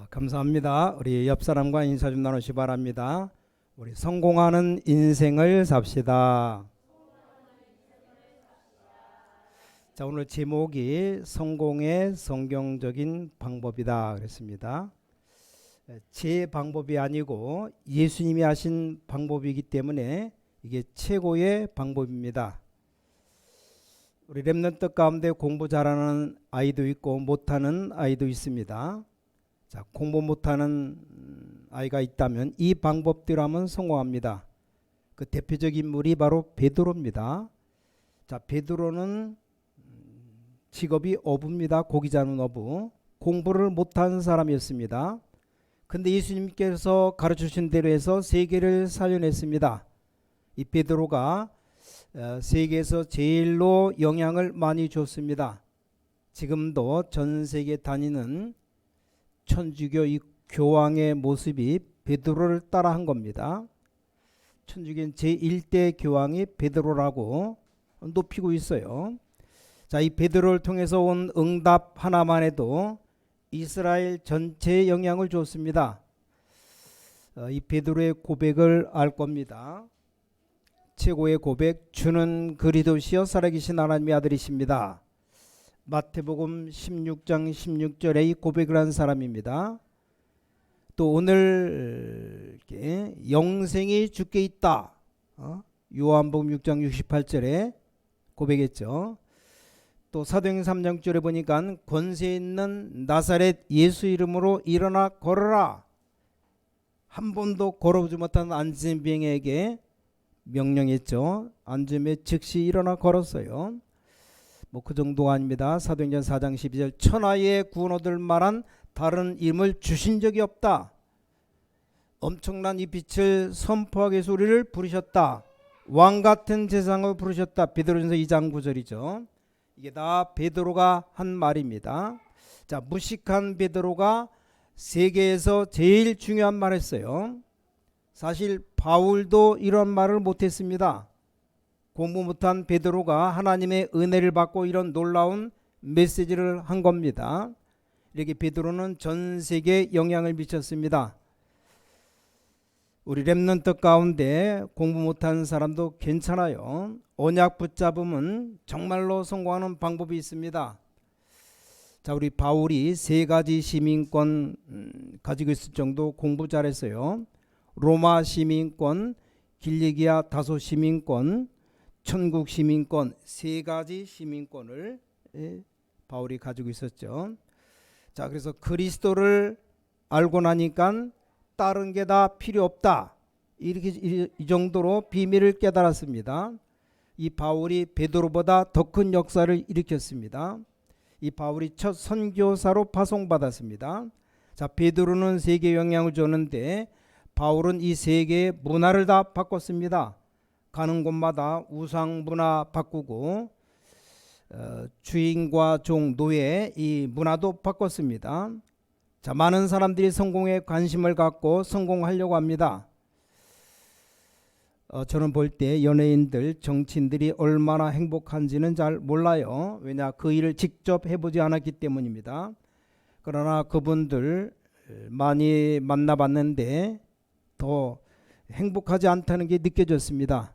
아, 감사합니다. 우리 옆 사람과 인사 좀 나누시 바랍니다. 우리 성공하는 인생을 삽시다. 자, 오늘 제목이 성공의 성경적인 방법이다 그랬습니다. 제 방법이 아니고 예수님이 하신 방법이기 때문에 이게 최고의 방법입니다. 우리 랩런트 가운데 공부 잘하는 아이도 있고 못하는 아이도 있습니다. 자, 공부 못하는 음, 아이가 있다면 이 방법대로 하면 성공합니다. 그 대표적인 인물이 바로 베드로입니다. 자, 베드로는 음, 직업이 어부입니다. 고기 잡는 어부. 공부를 못한 사람이었습니다. 근데 예수님께서 가르쳐 주신 대로 해서 세계를 살려냈습니다. 이 베드로가 어, 세계에서 제일로 영향을 많이 줬습니다. 지금도 전 세계 다니는 천주교 이 교황의 모습이 베드로를 따라한 겁니다. 천주교는 제1대 교황이 베드로라고 높이고 있어요. 자, 이 베드로를 통해서 온 응답 하나만 해도 이스라엘 전체에 영향을 줬습니다. 어, 이 베드로의 고백을 알 겁니다. 최고의 고백 주는 그리스도시여 살아계신 하나님의 아들이십니다. 마태복음 16장 16절에 이 고백을 한 사람입니다. 또 오늘 영생이 주께 있다. 어? 요한복음 6장 68절에 고백했죠. 또 사도행 3장 6절에 보니까 권세 있는 나사렛 예수 이름으로 일어나 걸어라. 한 번도 걸어보지 못한 안진병에게 명령했죠. 안전에 즉시 일어나 걸었어요. 뭐 그 정도가 아닙니다. 사도행전 4장 12절 천하의 구원 얻을 만한 다른 이름을 주신 적이 없다. 엄청난 이 빛을 선포하기 위해서 우리를 부르셨다. 왕 같은 세상을 부르셨다. 베드로전서 2장 9절이죠. 이게 다 베드로가 한 말입니다. 자, 무식한 베드로가 세계에서 제일 중요한 말을 했어요. 사실 바울도 이런 말을 못했습니다. 공부 못한 베드로가 하나님의 은혜를 받고 이런 놀라운 메시지를 한 겁니다. 이렇게 베드로는 전 세계에 영향을 미쳤습니다. 우리 랩런트 가운데 공부 못한 사람도 괜찮아요. 언약 붙잡으면 정말로 성공하는 방법이 있습니다. 자, 우리 바울이 세 가지 시민권 음, 가지고 있을 정도 공부 잘했어요. 로마 시민권, 길리기아 다소 시민권, 천국 시민권 세 가지 시민권을 예, 바울이 가지고 있었죠. 자, 그래서 그리스도를 알고 나니까 다른 게 다 필요 없다. 이렇게 이, 이 정도로 비밀을 깨달았습니다. 이 바울이 베드로보다 더 큰 역사를 일으켰습니다. 이 바울이 첫 선교사로 파송받았습니다. 자, 베드로는 세계 영향을 줬는데 바울은 이 세계의 문화를 다 바꿨습니다. 가는 곳마다 우상 문화 바꾸고 어, 주인과 종 노예 이 문화도 바꿨습니다. 자, 많은 사람들이 성공에 관심을 갖고 성공하려고 합니다. 어, 저는 볼 때 연예인들, 정치인들이 얼마나 행복한지는 잘 몰라요. 왜냐 그 일을 직접 해보지 않았기 때문입니다. 그러나 그분들 많이 만나봤는데 더 행복하지 않다는 게 느껴졌습니다.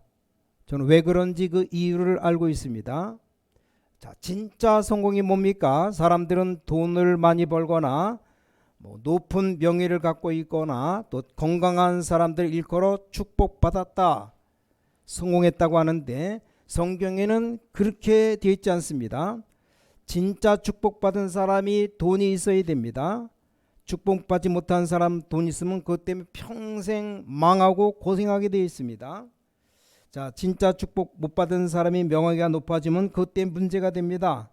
저는 왜 그런지 그 이유를 알고 있습니다. 자, 진짜 성공이 뭡니까? 사람들은 돈을 많이 벌거나 뭐 높은 명예를 갖고 있거나 또 건강한 사람들 일컬어 축복받았다. 성공했다고 하는데 성경에는 그렇게 되어 있지 않습니다. 진짜 축복받은 사람이 돈이 있어야 됩니다. 축복받지 못한 사람 돈 있으면 그것 때문에 평생 망하고 고생하게 되어 있습니다. 자, 진짜 축복 못 받은 사람이 명예가 높아지면 때문에 문제가 됩니다.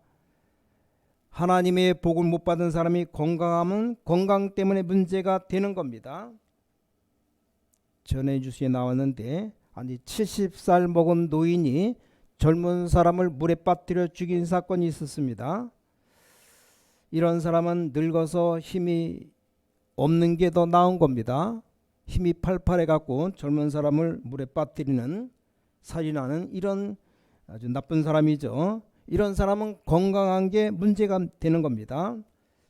하나님의 복을 못 받은 사람이 건강하면 건강 때문에 문제가 되는 겁니다. 전에 뉴스에 나왔는데 아니 70살 먹은 노인이 젊은 사람을 물에 빠뜨려 죽인 사건이 있었습니다. 이런 사람은 늙어서 힘이 없는 게 더 나은 겁니다. 힘이 팔팔해 갖고 젊은 사람을 물에 빠뜨리는 살인하는 이런 아주 나쁜 사람이죠. 이런 사람은 건강한 게 문제가 되는 겁니다.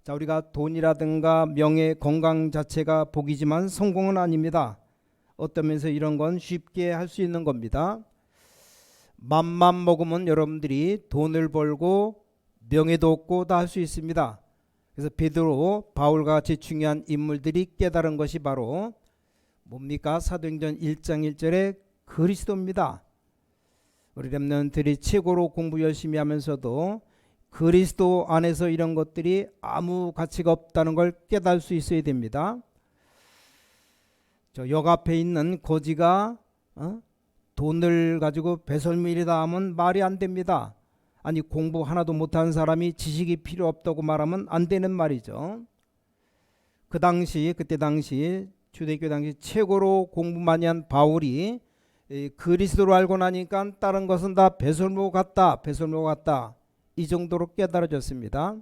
자, 우리가 돈이라든가 명예, 건강 자체가 복이지만 성공은 아닙니다. 어떤 면에서 이런 건 쉽게 할 수 있는 겁니다. 맘만 먹으면 여러분들이 돈을 벌고 명예도 얻고 다 할 수 있습니다. 그래서 베드로, 바울과 같이 중요한 인물들이 깨달은 것이 바로 뭡니까? 사도행전 1장 1절에 그리스도입니다. 우리 렘넌들이 최고로 공부 열심히 하면서도 그리스도 안에서 이런 것들이 아무 가치가 없다는 걸 깨달을 수 있어야 됩니다. 저 역 앞에 있는 거지가 어? 돈을 가지고 배설물이다 하면 말이 안 됩니다. 아니 공부 하나도 못한 사람이 지식이 필요 없다고 말하면 안 되는 말이죠. 그 당시 그때 당시 주대교 당시 최고로 공부 많이 한 바울이 이 그리스도로 알고 나니까 다른 것은 다 배설물 같다, 배설물 같다 이 정도로 깨달아졌습니다.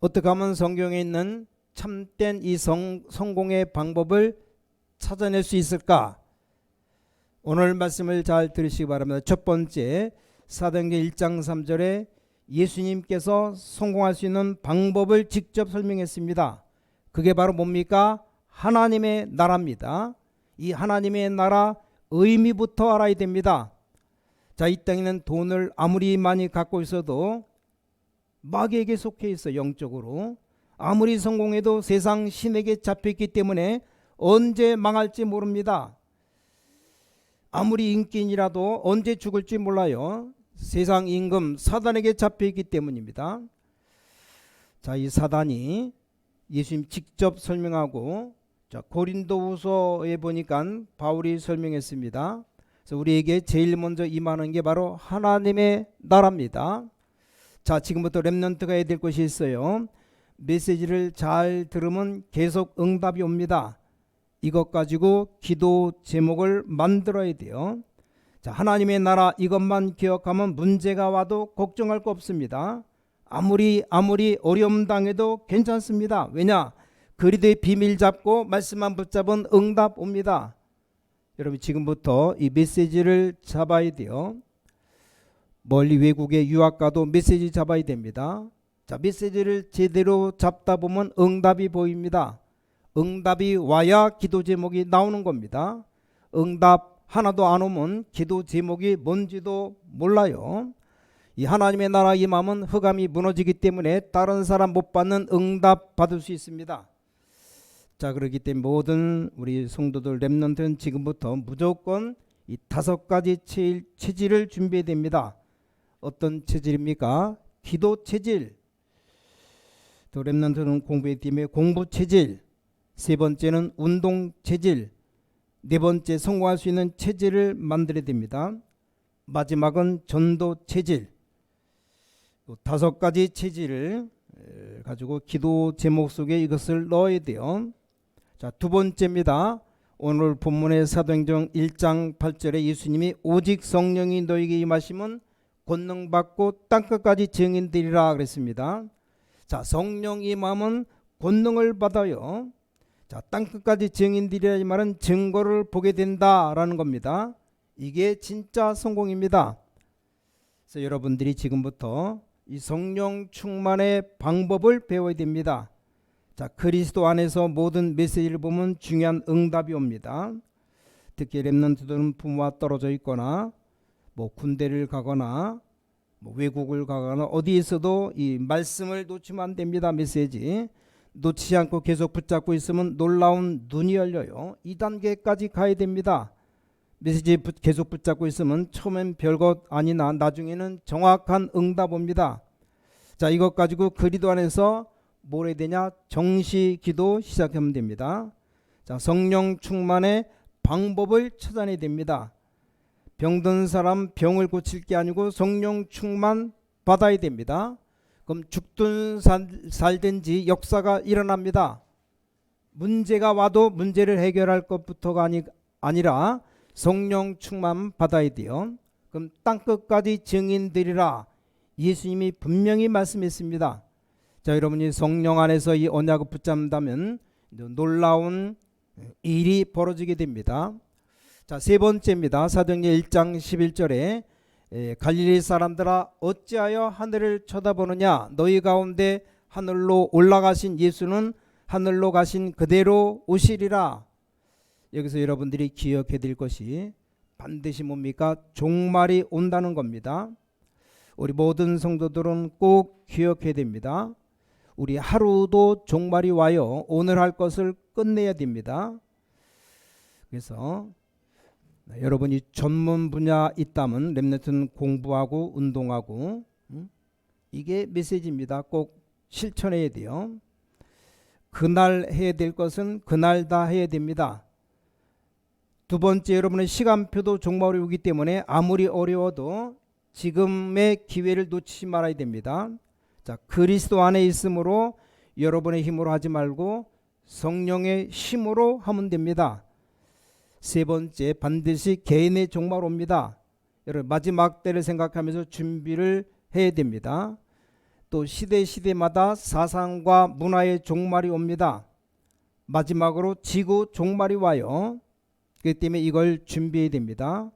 어떻게 하면 성경에 있는 참된 이 성, 성공의 방법을 찾아낼 수 있을까? 오늘 말씀을 잘 들으시기 바랍니다. 첫 번째 사도행전 1장 3절에 예수님께서 성공할 수 있는 방법을 직접 설명했습니다. 그게 바로 뭡니까? 하나님의 나라입니다. 이 하나님의 나라 의미부터 알아야 됩니다. 자, 이 땅에는 돈을 아무리 많이 갖고 있어도 마귀에게 속해 있어 영적으로. 아무리 성공해도 세상 신에게 잡혔기 때문에 언제 망할지 모릅니다. 아무리 인기인이라도 언제 죽을지 몰라요. 세상 임금 사단에게 잡혀 있기 때문입니다. 자, 이 사단이 예수님 직접 설명하고 자, 고린도후서에 보니까 바울이 설명했습니다. 그래서 우리에게 제일 먼저 임하는 게 바로 하나님의 나라입니다. 자, 지금부터 렘넌트가 해야 될 것이 있어요. 메시지를 잘 들으면 계속 응답이 옵니다. 이것 가지고 기도 제목을 만들어야 돼요. 자, 하나님의 나라 이것만 기억하면 문제가 와도 걱정할 거 없습니다. 아무리 아무리 어려움 당해도 괜찮습니다. 왜냐? 그리도의 비밀 잡고 말씀만 붙잡은 응답 옵니다. 여러분 지금부터 이 메시지를 잡아야 돼요. 멀리 외국에 유학 가도 메시지 잡아야 됩니다. 자, 메시지를 제대로 잡다 보면 응답이 보입니다. 응답이 와야 기도 제목이 나오는 겁니다. 응답 하나도 안 오면 기도 제목이 뭔지도 몰라요. 이 하나님의 나라 임함은 흑암이 무너지기 때문에 다른 사람 못 받는 응답 받을 수 있습니다. 자 그렇기 때문에 모든 우리 성도들 렘넌트는 지금부터 무조건 이 다섯 가지 체, 체질을 준비해야 됩니다. 어떤 체질입니까? 기도 체질. 또 렘넌트는 공부에 팀의 공부 체질. 세 번째는 운동 체질. 네 번째 성공할 수 있는 체질을 만들어야 됩니다. 마지막은 전도 체질. 또 다섯 가지 체질을 에, 가지고 기도 제목 속에 이것을 넣어야 돼요. 자, 두 번째입니다. 오늘 본문의 사도행전 1장 8절에 예수님이 오직 성령이 너에게 임하시면 권능 받고 땅 끝까지 증인되리라 그랬습니다. 자, 성령 임함은 권능을 받아요. 자, 땅 끝까지 증인되리라 이 말은 증거를 보게 된다라는 겁니다. 이게 진짜 성공입니다. 그래서 여러분들이 지금부터 이 성령 충만의 방법을 배워야 됩니다. 자, 그리스도 안에서 모든 메시지를 보면 중요한 응답이 옵니다. 특히 렘넌트들은 부모와 떨어져 있거나 뭐 군대를 가거나 뭐 외국을 가거나 어디에서도 이 말씀을 놓치면 안 됩니다. 메시지 놓치지 않고 계속 붙잡고 있으면 놀라운 눈이 열려요. 2단계까지 가야 됩니다. 메시지 붙- 계속 붙잡고 있으면 처음엔 별것 아니나 나중에는 정확한 응답 옵니다. 자, 이것 가지고 그리도 안에서 뭘 해야 되냐? 정시 기도 시작하면 됩니다. 자, 성령 충만의 방법을 찾아내야 됩니다. 병든 사람 병을 고칠 게 아니고 성령 충만 받아야 됩니다. 그럼 죽든 살, 살든지 역사가 일어납니다. 문제가 와도 문제를 해결할 것부터가 아니, 아니라 성령 충만 받아야 돼요. 그럼 땅 끝까지 증인되리라 예수님이 분명히 말씀했습니다. 자, 여러분이 성령 안에서 이 언약을 붙잡는다면 놀라운 일이 벌어지게 됩니다. 자, 세 번째입니다. 사도행전 1장 11절에 에, 갈릴리 사람들아 어찌하여 하늘을 쳐다보느냐 너희 가운데 하늘로 올라가신 예수는 하늘로 가신 그대로 오시리라. 여기서 여러분들이 기억해 될 것이 반드시 뭡니까? 종말이 온다는 겁니다. 우리 모든 성도들은 꼭 기억해야 됩니다. 우리 하루도 종말이 와요. 오늘 할 것을 끝내야 됩니다. 그래서 여러분이 전문 분야 있다면 렘네트는 공부하고 운동하고 음? 이게 메시지입니다. 꼭 실천해야 돼요. 그날 해야 될 것은 그날 다 해야 됩니다. 두 번째 여러분의 시간표도 종말이 오기 때문에 아무리 어려워도 지금의 기회를 놓치지 말아야 됩니다. 자, 그리스도 안에 있으므로 여러분의 힘으로 하지 말고 성령의 힘으로 하면 됩니다. 세 번째 반드시 개인의 종말 옵니다. 여러분 마지막 때를 생각하면서 준비를 해야 됩니다. 또 시대 시대마다 사상과 문화의 종말이 옵니다. 마지막으로 지구 종말이 와요. 그렇기 때문에 이걸 준비해야 됩니다.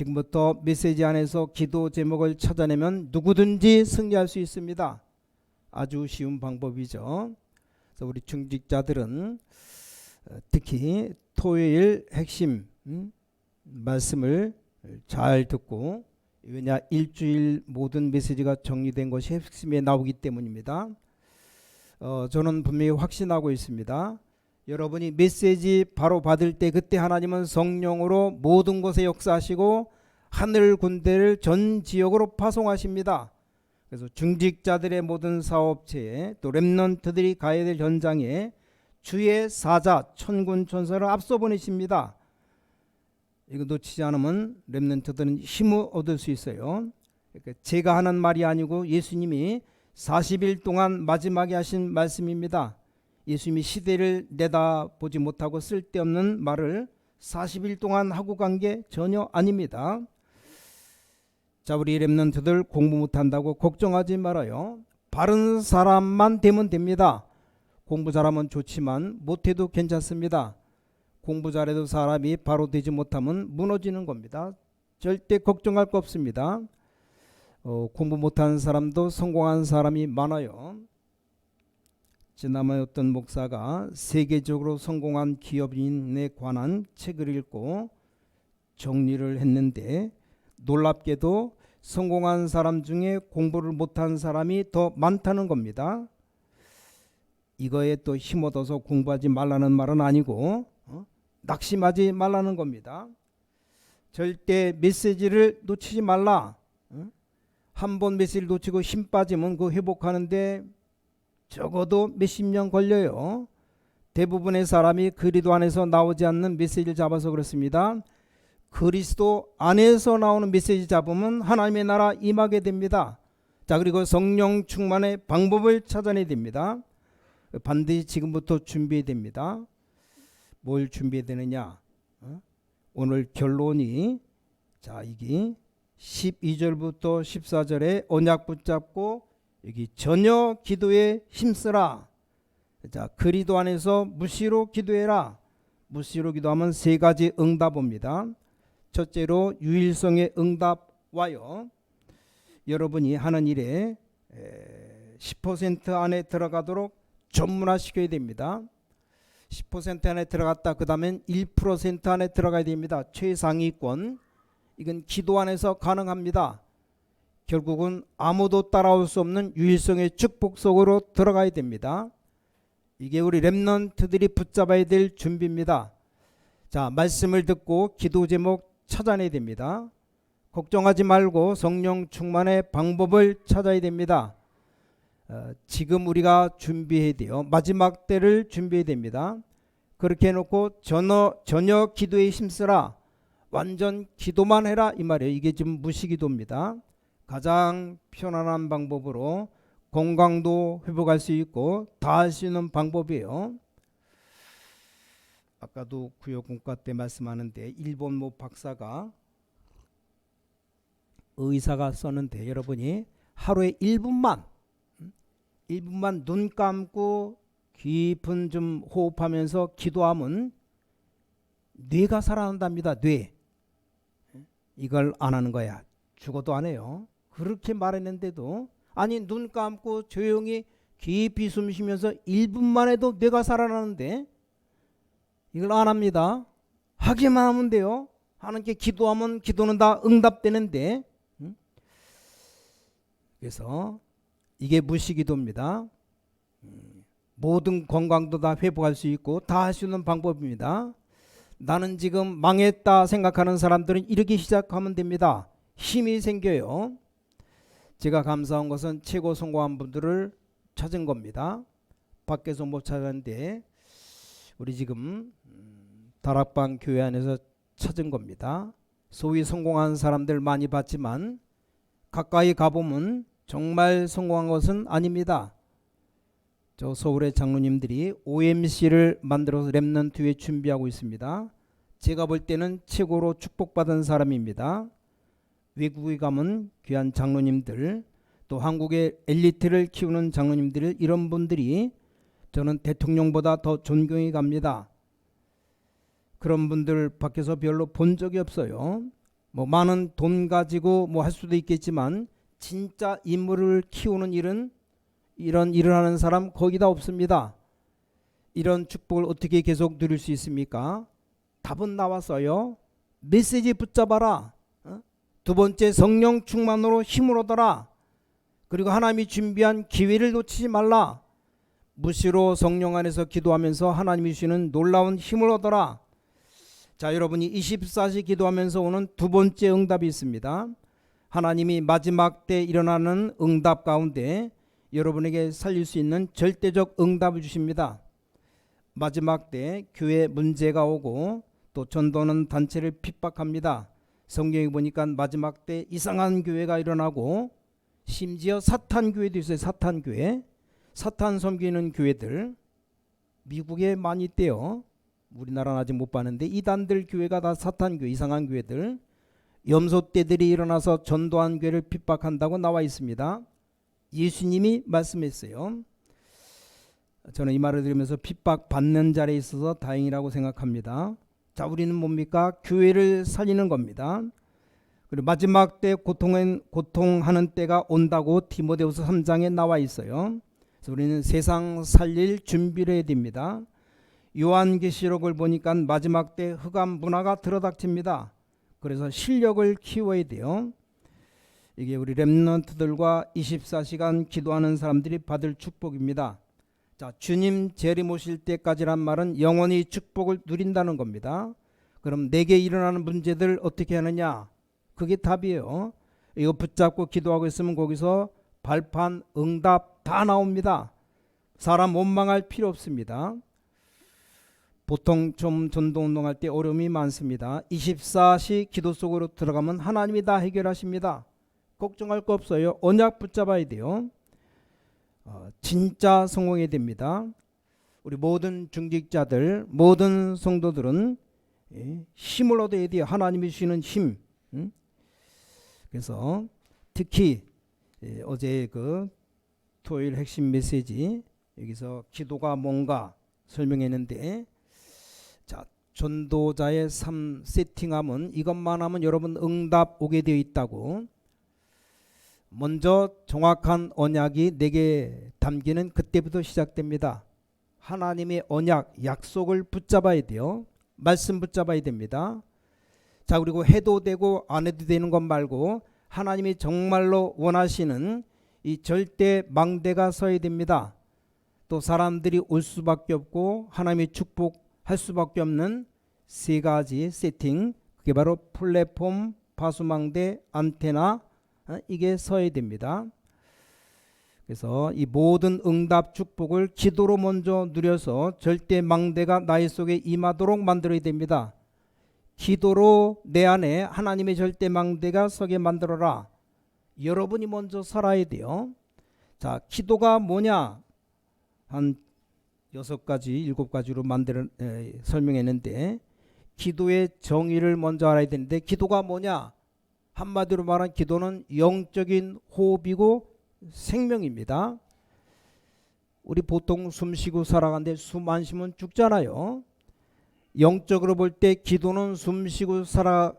지금부터 메시지 안에서 기도 제목을 찾아내면 누구든지 승리할 수 있습니다. 아주 쉬운 방법이죠. 그래서 우리 중직자들은 어, 특히 토요일 핵심 음, 말씀을 잘 듣고 왜냐 일주일 모든 메시지가 정리된 것이 핵심에 나오기 때문입니다. 어, 저는 분명히 확신하고 있습니다. 여러분이 메시지 바로 받을 때 그때 하나님은 성령으로 모든 곳에 역사하시고 하늘 군대를 전 지역으로 파송하십니다. 그래서 중직자들의 모든 사업체에 또 렘넌트들이 가야 될 현장에 주의 사자 천군 천사를 앞서 보내십니다. 이거 놓치지 않으면 렘넌트들은 힘을 얻을 수 있어요. 그러니까 제가 하는 말이 아니고 예수님이 40일 동안 마지막에 하신 말씀입니다. 예수님이 시대를 내다보지 못하고 쓸데없는 말을 40일 동안 하고 간 게 전혀 아닙니다. 자, 우리 렘넌트들 공부 못한다고 걱정하지 말아요. 바른 사람만 되면 됩니다. 공부 잘하면 좋지만 못해도 괜찮습니다. 공부 잘해도 사람이 바로 되지 못하면 무너지는 겁니다. 절대 걱정할 거 없습니다. 어, 공부 못하는 사람도 성공한 사람이 많아요. 지난번에 어떤 목사가 세계적으로 성공한 기업인에 관한 책을 읽고 정리를 했는데 놀랍게도 성공한 사람 중에 공부를 못한 사람이 더 많다는 겁니다. 이거에 또 힘 얻어서 공부하지 말라는 말은 아니고 어? 낙심하지 말라는 겁니다. 절대 메시지를 놓치지 말라. 어? 한번 메시지를 놓치고 힘 빠지면 그 회복하는데 적어도 몇십 년 걸려요. 대부분의 사람이 그리도 안에서 나오지 않는 메시지를 잡아서 그렇습니다. 그리스도 안에서 나오는 메시지 잡으면 하나님의 나라 임하게 됩니다. 자 그리고 성령 충만의 방법을 찾아내야 됩니다. 반드시 지금부터 준비해야 됩니다. 뭘 준비해야 되느냐? 어? 오늘 결론이 자 이게 12절부터 14절에 언약 붙잡고 여기 전혀 기도에 힘쓰라. 자 그리도 안에서 무시로 기도해라. 무시로 기도하면 세 가지 응답 옵니다. 첫째로 유일성의 응답 와요. 여러분이 하는 일에 10% 안에 들어가도록 전문화시켜야 됩니다. 10% 안에 들어갔다 그다음엔 1% 안에 들어가야 됩니다. 최상위권 이건 기도 안에서 가능합니다. 결국은 아무도 따라올 수 없는 유일성의 축복 속으로 들어가야 됩니다. 이게 우리 렘넌트들이 붙잡아야 될 준비입니다. 자, 말씀을 듣고 기도 제목 찾아내야 됩니다. 걱정하지 말고 성령 충만의 방법을 찾아야 됩니다. 어, 지금 우리가 준비해야 돼요. 마지막 때를 준비해야 됩니다. 그렇게 해놓고 전혀, 전혀 기도에 힘쓰라. 완전 기도만 해라 이 말이에요. 이게 지금 무시기도입니다. 가장 편안한 방법으로 건강도 회복할 수 있고 다 할 수 있는 방법이에요. 아까도 구역공과 때 말씀하는데 일본 모 박사가 의사가 썼는데 여러분이 하루에 1분만 1분만 눈 감고 깊은 좀 호흡하면서 기도하면 뇌가 살아난답니다. 뇌. 이걸 안 하는 거야. 죽어도 안 해요. 그렇게 말했는데도 아니 눈 감고 조용히 깊이 숨 쉬면서 1분만 해도 뇌가 살아나는데 이걸 안 합니다. 하기만 하면 돼요. 하나님께 기도하면 기도는 다 응답되는데 음? 그래서 이게 무시기도입니다. 음, 모든 건강도 다 회복할 수 있고 다 할 수 있는 방법입니다. 나는 지금 망했다 생각하는 사람들은 이렇게 시작하면 됩니다. 힘이 생겨요. 제가 감사한 것은 최고 성공한 분들을 찾은 겁니다. 밖에서 못 찾았는데 우리 지금 음, 다락방 교회 안에서 찾은 겁니다. 소위 성공한 사람들 많이 봤지만 가까이 가보면 정말 성공한 것은 아닙니다. 저 서울의 장로님들이 OMC를 만들어서 랩넌트에 준비하고 있습니다. 제가 볼 때는 최고로 축복받은 사람입니다. 외국에 가면 귀한 장로님들 또 한국의 엘리트를 키우는 장로님들 이런 분들이 저는 대통령보다 더 존경이 갑니다. 그런 분들 밖에서 별로 본 적이 없어요. 뭐 많은 돈 가지고 뭐 할 수도 있겠지만 진짜 인물을 키우는 일은 이런 일을 하는 사람 거기다 없습니다. 이런 축복을 어떻게 계속 누릴 수 있습니까? 답은 나왔어요. 메시지 붙잡아라. 어? 두 번째 성령 충만으로 힘을 얻어라. 그리고 하나님이 준비한 기회를 놓치지 말라. 무시로 성령 안에서 기도하면서 하나님이 주시는 놀라운 힘을 얻어라. 자, 여러분이 24시 기도하면서 오는 두 번째 응답이 있습니다. 하나님이 마지막 때 일어나는 응답 가운데 여러분에게 살릴 수 있는 절대적 응답을 주십니다. 마지막 때 교회 문제가 오고 또 전도는 단체를 핍박합니다. 성경에 보니까 마지막 때 이상한 교회가 일어나고 심지어 사탄 교회도 있어요. 사탄 교회. 사탄 섬기는 교회들 미국에 많이 있대요. 우리나라는 아직 못 봤는데 이단들 교회가 다 사탄 교회, 이상한 교회들 염소 떼들이 일어나서 전도한 교회를 핍박한다고 나와 있습니다. 예수님이 말씀했어요. 저는 이 말을 들으면서 핍박 받는 자리에 있어서 다행이라고 생각합니다. 자, 우리는 뭡니까? 교회를 살리는 겁니다. 그리고 마지막 때 고통은 고통하는 때가 온다고 디모데후서 3장에 나와 있어요. 그래서 우리는 세상 살릴 준비를 해야 됩니다. 요한계시록을 보니까 마지막 때 흑암 문화가 들어닥칩니다. 그래서 실력을 키워야 돼요. 이게 우리 렘넌트들과 24시간 기도하는 사람들이 받을 축복입니다. 자, 주님 재림 오실 때까지란 말은 영원히 축복을 누린다는 겁니다. 그럼 내게 일어나는 문제들 어떻게 하느냐? 그게 답이에요. 이거 붙잡고 기도하고 있으면 거기서 발판, 응답 다 나옵니다. 사람 원망할 필요 없습니다. 보통 좀 전도 운동할 때 어려움이 많습니다. 24시 기도 속으로 들어가면 하나님이 다 해결하십니다. 걱정할 거 없어요. 언약 붙잡아야 돼요. 어, 진짜 성공해야 됩니다. 우리 모든 중직자들, 모든 성도들은 예, 힘을 얻어야 돼요. 하나님이 주시는 힘. 음? 그래서 특히 예, 어제 그 토요일 핵심 메시지 여기서 기도가 뭔가 설명했는데 자 전도자의 삶 세팅하면 이것만 하면 여러분 응답 오게 되어 있다고 먼저 정확한 언약이 내게 담기는 그때부터 시작됩니다. 하나님의 언약 약속을 붙잡아야 돼요. 말씀 붙잡아야 됩니다. 자 그리고 해도 되고 안 해도 되는 것 말고 하나님이 정말로 원하시는 이 절대 망대가 서야 됩니다. 또 사람들이 올 수밖에 없고 하나님이 축복할 수밖에 없는 세 가지 세팅 그게 바로 플랫폼, 파수망대, 안테나 어, 이게 서야 됩니다. 그래서 이 모든 응답 축복을 기도로 먼저 누려서 절대 망대가 나의 속에 임하도록 만들어야 됩니다. 기도로 내 안에 하나님의 절대 망대가 서게 만들어라. 여러분이 먼저 살아야 돼요. 자, 기도가 뭐냐? 한 여섯 가지, 일곱 가지로 만들어 에, 설명했는데 기도의 정의를 먼저 알아야 되는데 기도가 뭐냐? 한마디로 말하면 기도는 영적인 호흡이고 생명입니다. 우리 보통 숨 쉬고 살아가는데 숨 안 쉬면 죽잖아요. 영적으로 볼 때 기도는 숨 쉬고 살아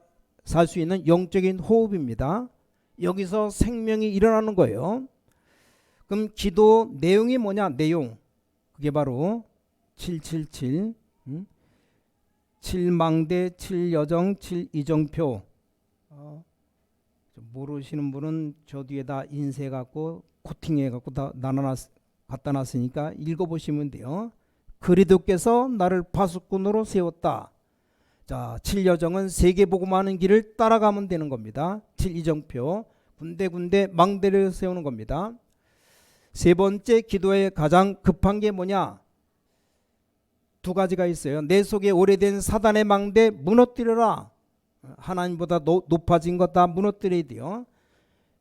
살 수 있는 영적인 호흡입니다. 여기서 생명이 일어나는 거예요. 그럼 기도 내용이 뭐냐? 내용. 그게 바로 777 음? 7망대 7여정 7이정표 어, 좀 모르시는 분은 저 뒤에다 인쇄해 갖고 코팅해 갖고 다 나눠놨 갖다 놨으니까 읽어 보시면 돼요. 그리도께서 나를 파수꾼으로 세웠다. 자, 7여정은 세계 복음하는 길을 따라가면 되는 겁니다. 7이정표 군데군데 망대를 세우는 겁니다. 세 번째 기도에 가장 급한 게 뭐냐? 두 가지가 있어요. 내 속에 오래된 사단의 망대 무너뜨려라. 하나님보다 노- 높아진 것 다 무너뜨려야 돼요.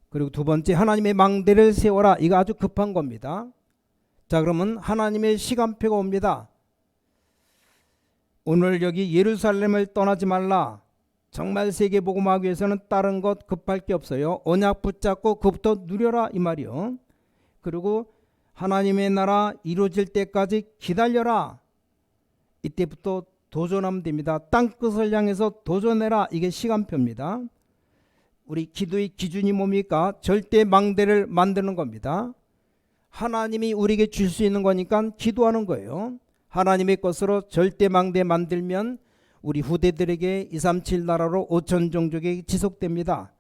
그리고 두 번째 하나님의 망대를 세워라. 이거 아주 급한 겁니다. 자, 그러면 하나님의 시간표가 옵니다. 오늘 여기 예루살렘을 떠나지 말라. 정말 세계 복음하기 위해서는 다른 것 급할 게 없어요. 언약 붙잡고 그부터 누려라 이 말이요. 그리고 하나님의 나라 이루어질 때까지 기다려라. 이때부터 도전하면 됩니다. 땅 끝을 향해서 도전해라. 이게 시간표입니다. 우리 기도의 기준이 뭡니까? 절대 망대를 만드는 겁니다. 하나님이 우리에게 줄 수 있는 거니까 기도하는 거예요. 하나님의 것으로 절대 망대 만들면 우리 후대들에게 237 나라로 5천 종족이 지속됩니다.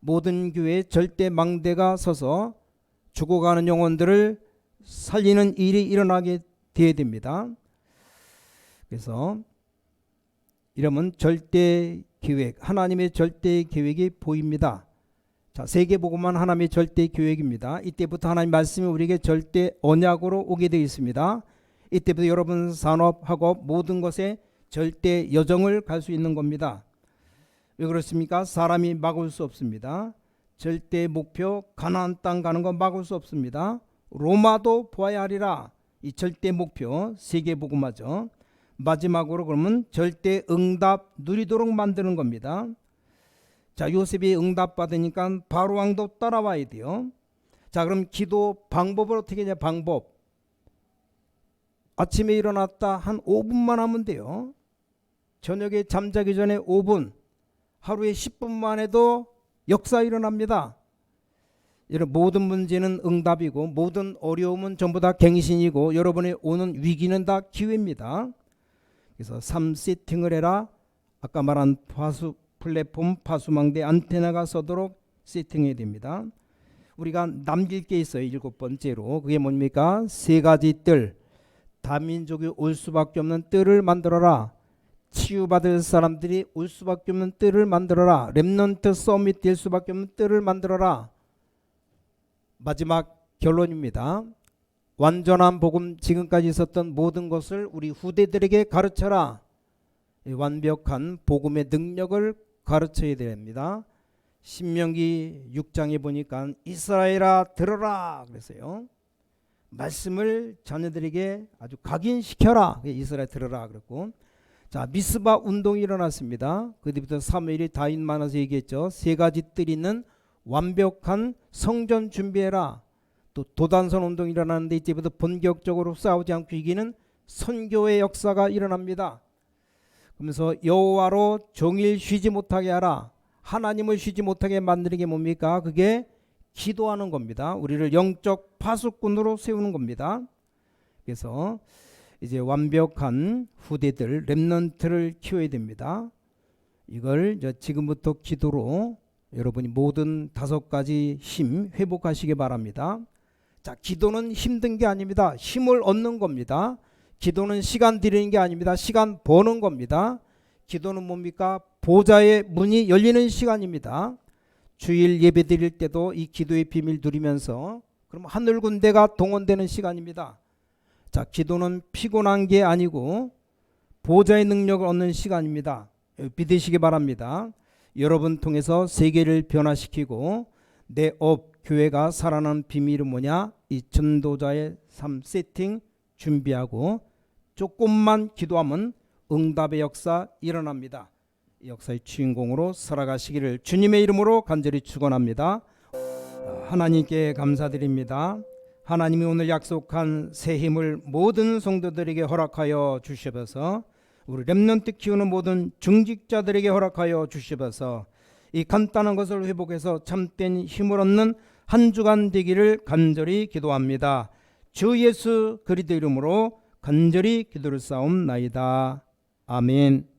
모든 교회에 절대 망대가 서서 죽어가는 영혼들을 살리는 일이 일어나게 되어야 됩니다. 그래서 이러면 절대 계획, 하나님의 절대 계획이 보입니다. 자, 세계 보고만 하나님의 절대 계획입니다. 이때부터 하나님 말씀이 우리에게 절대 언약으로 오게 되어 있습니다. 이때부터 여러분 산업, 학업 모든 것에 절대 여정을 갈 수 있는 겁니다. 왜 그렇습니까? 사람이 막을 수 없습니다. 절대 목표 가나안 땅 가는 건 막을 수 없습니다. 로마도 보아야 하리라. 이 절대 목표 세계 복음화죠. 마지막으로 그러면 절대 응답 누리도록 만드는 겁니다. 자, 요셉이 응답 받으니까 바로 왕도 따라와야 돼요. 자, 그럼 기도 방법을 어떻게 하냐? 방법. 아침에 일어났다 한 5분만 하면 돼요. 저녁에 잠자기 전에 5분, 하루에 10분만 해도 역사 일어납니다. 이런 모든 문제는 응답이고 모든 어려움은 전부 다 갱신이고 여러분의 오는 위기는 다 기회입니다. 그래서 3 세팅을 해라. 아까 말한 파수 플랫폼 파수망대 안테나가 서도록 세팅해야 됩니다. 우리가 남길 게 있어요. 일곱 번째로 그게 뭡니까? 세 가지 뜰. 다민족이 올 수밖에 없는 뜰을 만들어라. 치유받을 사람들이 올 수밖에 없는 뜰을 만들어라. 렘넌트 서밋 될 수밖에 없는 뜰을 만들어라. 마지막 결론입니다. 완전한 복음 지금까지 있었던 모든 것을 우리 후대들에게 가르쳐라. 이 완벽한 복음의 능력을 가르쳐야 됩니다. 신명기 6장에 보니까 이스라엘아 들어라 그랬어요. 말씀을 자녀들에게 아주 각인시켜라. 이스라엘 들어라 그랬고 자 미스바 운동이 일어났습니다. 그때부터 사무엘이 다윗 만나서 얘기했죠. 세 가지 뜰 있는 완벽한 성전 준비해라. 또 도단선 운동이 일어나는데 이때부터 본격적으로 싸우지 않고 이기는 선교의 역사가 일어납니다. 그러면서 여호와로 종일 쉬지 못하게 하라. 하나님을 쉬지 못하게 만드는 게 뭡니까? 그게 기도하는 겁니다. 우리를 영적 파수꾼으로 세우는 겁니다. 그래서 이제 완벽한 후대들 렘넌트를 키워야 됩니다. 이걸 지금부터 기도로 여러분이 모든 다섯 가지 힘 회복하시기 바랍니다. 자, 기도는 힘든 게 아닙니다. 힘을 얻는 겁니다. 기도는 시간 들이는 게 아닙니다. 시간 버는 겁니다. 기도는 뭡니까? 보좌의 문이 열리는 시간입니다. 주일 예배 드릴 때도 이 기도의 비밀 누리면서 그럼 하늘 군대가 동원되는 시간입니다. 자, 기도는 피곤한 게 아니고 보좌의 능력을 얻는 시간입니다. 믿으시기 바랍니다. 여러분 통해서 세계를 변화시키고 내 업 교회가 살아나는 비밀은 뭐냐? 이 전도자의 삶 세팅 준비하고 조금만 기도하면 응답의 역사 일어납니다. 이 역사의 주인공으로 살아가시기를 주님의 이름으로 간절히 축원합니다. 하나님께 감사드립니다. 하나님이 오늘 약속한 새 힘을 모든 성도들에게 허락하여 주시어서 우리 렘넌트 키우는 모든 중직자들에게 허락하여 주시어서 이 간단한 것을 회복해서 참된 힘을 얻는 한 주간 되기를 간절히 기도합니다. 주 예수 그리스도 이름으로 간절히 기도를 싸움 나이다. 아멘.